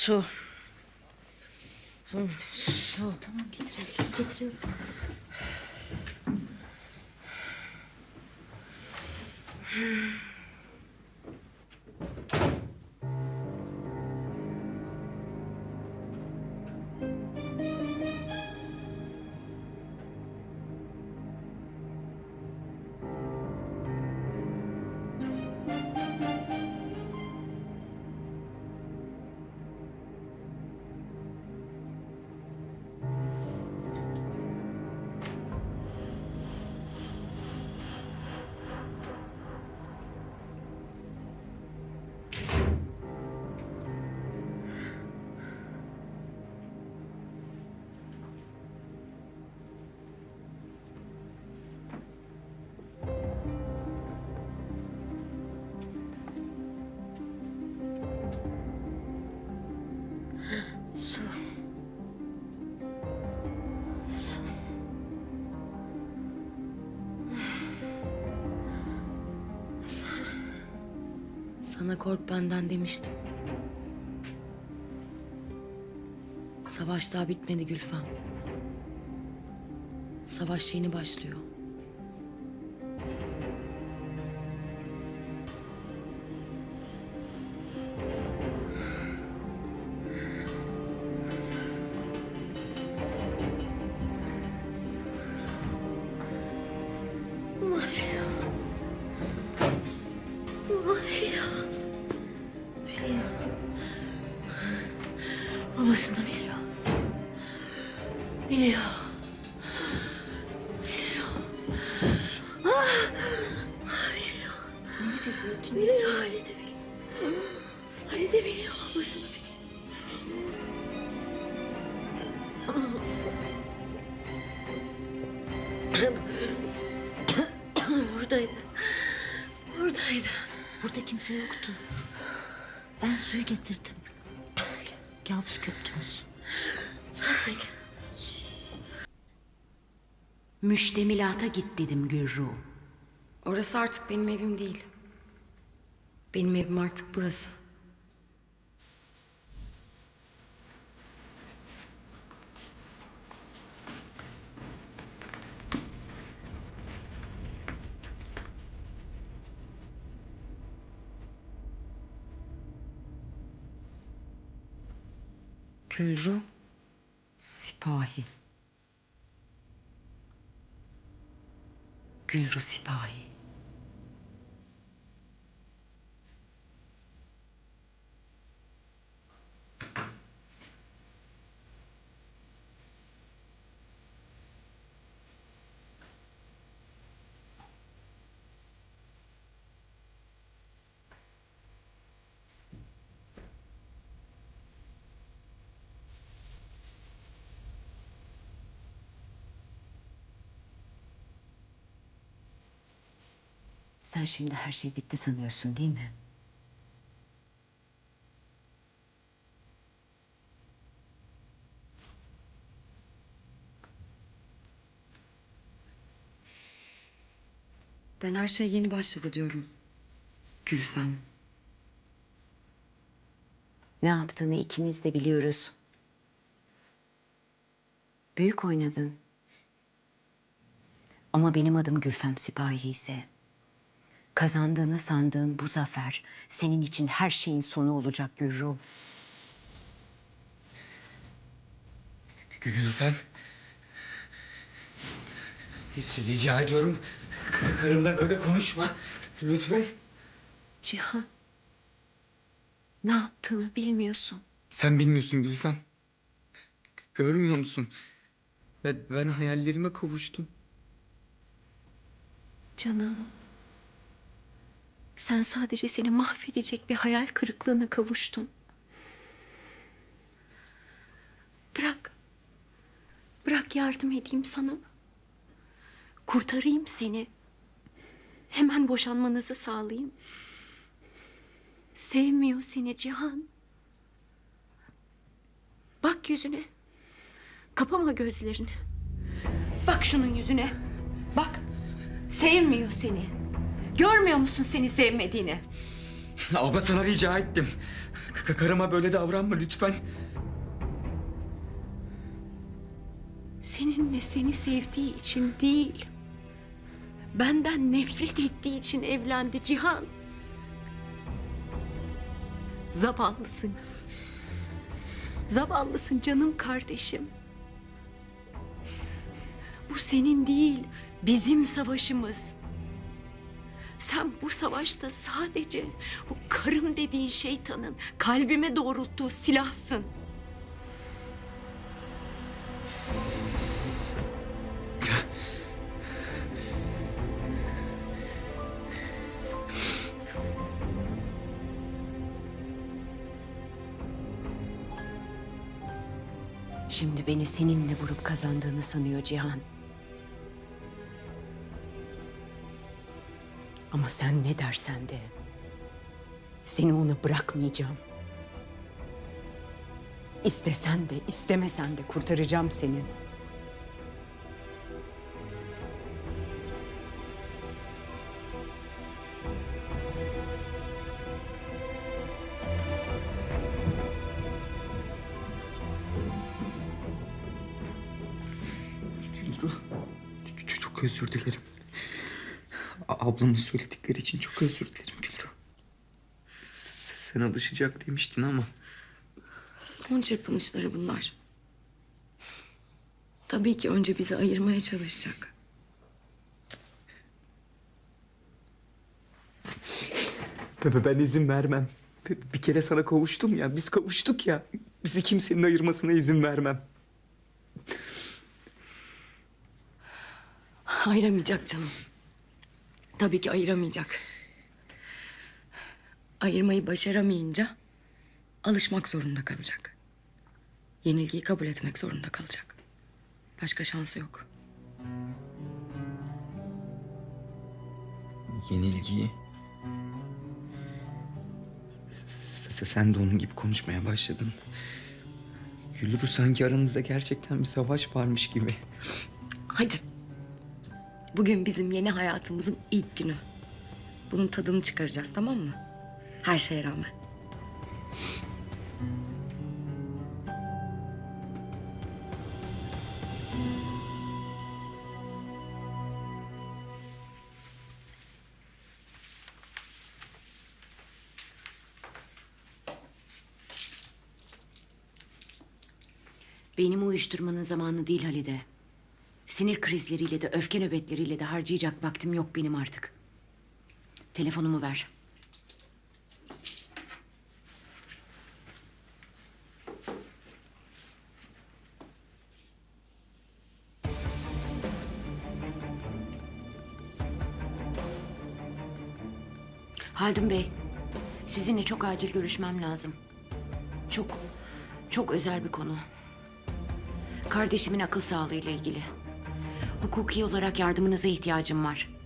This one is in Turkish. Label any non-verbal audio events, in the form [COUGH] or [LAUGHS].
Su. Su. Tamam getiriyorum. Getiriyorum. Su. Sana kork benden demiştim. Savaş daha bitmedi Gülfem. Savaş yeni başlıyor. Babasını biliyor. Biliyor. Biliyor. Ah! Ah, biliyor. Biliyor Ali biliyor. Ali de biliyor babasını biliyor. Buradaydı. Buradaydı. Burada kimse yoktu. Ben suyu getirdim. Kabus köptünüz. Zaten Müştemilata git dedim Gürru. Orası artık benim evim değil. Benim evim artık burası. Gülru Sipahi. Gülru Sipahi. Sen şimdi her şey bitti sanıyorsun değil mi? Ben her şey yeni başladı diyorum. Gülfem. Ne yaptığını ikimiz de biliyoruz. Büyük oynadın. Ama benim adım Gülfem Sipahi ise... ...kazandığını sandığın bu zafer... ...senin için her şeyin sonu olacak Gürru. Gülfem. Rica ediyorum. Karımla böyle konuşma. Lütfen. Cihan. Ne yaptığını bilmiyorsun. Sen bilmiyorsun Gülfem. Görmüyor musun? Ben, ben hayallerime kavuştum. Canım. Sen sadece seni mahvedecek bir hayal kırıklığına kavuştun. Bırak. Bırak yardım edeyim sana. Kurtarayım seni. Hemen boşanmanızı sağlayayım. Sevmiyor seni Cihan. Bak yüzüne. Kapama gözlerini. Bak şunun yüzüne. Bak. Sevmiyor seni. Görmüyor musun seni sevmediğini? [LAUGHS] Abla sana rica ettim. K- karıma böyle davranma lütfen. Seninle seni sevdiği için değil. Benden nefret ettiği için evlendi Cihan. Zavallısın. Zavallısın canım kardeşim. Bu senin değil, bizim savaşımız. Sen bu savaşta sadece bu karım dediğin şeytanın kalbime doğrulttuğu silahsın. Şimdi beni seninle vurup kazandığını sanıyor Cihan. Sen ne dersen de seni ona bırakmayacağım. İstesen de istemesen de kurtaracağım seni. Çok özür dilerim. Ablamın söyledikleri için çok özür dilerim Gülru. S- Sen alışacak demiştin ama Son çırpınışları bunlar. Tabii ki önce bizi ayırmaya çalışacak. Bebe ben izin vermem. Bir- Bir kere sana kavuştum ya. Biz kavuştuk ya. Bizi kimsenin ayırmasına izin vermem. Ayıramayacak canım. Tabii ki ayıramayacak. Ayırmayı başaramayınca alışmak zorunda kalacak. Yenilgiyi kabul etmek zorunda kalacak. Başka şansı yok. Yenilgiyi. S- Sen de onun gibi konuşmaya başladın. Gülru sanki aranızda gerçekten bir savaş varmış gibi. Hadi. Bugün bizim yeni hayatımızın ilk günü. Bunun tadını çıkaracağız tamam mı? Her şeye rağmen. Benim uyuşturmanın zamanı değil Halide. Sinir krizleriyle de öfke nöbetleriyle de harcayacak vaktim yok benim artık. Telefonumu ver. Haldun Bey, sizinle çok acil görüşmem lazım. Çok, çok özel bir konu. Kardeşimin akıl sağlığıyla ilgili. Hukuki olarak yardımınıza ihtiyacım var.